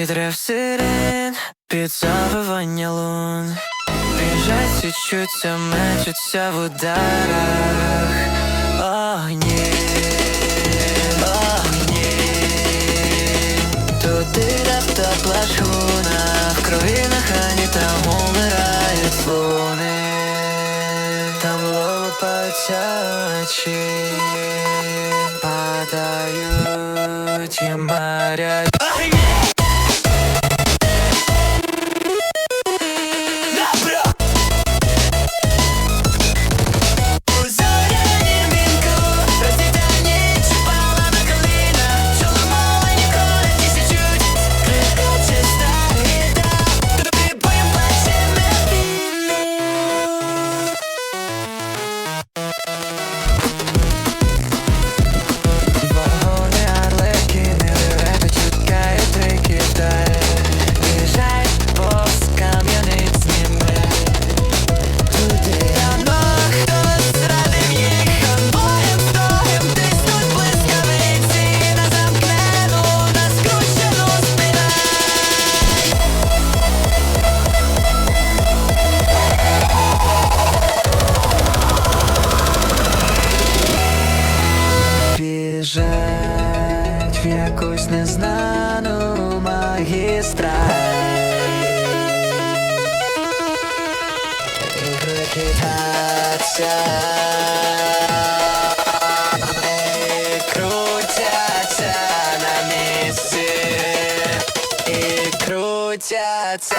Від сирен, під завивання лун. Біжать і чуться, мечуться в ударах. Огні, огні. Туди тепла шхуна В крові на хані там умирають луни. Там лопаються очі Падають і марять Біжать в якусь незнану магістраль. Викидаться і крутяться на місці і крутяться.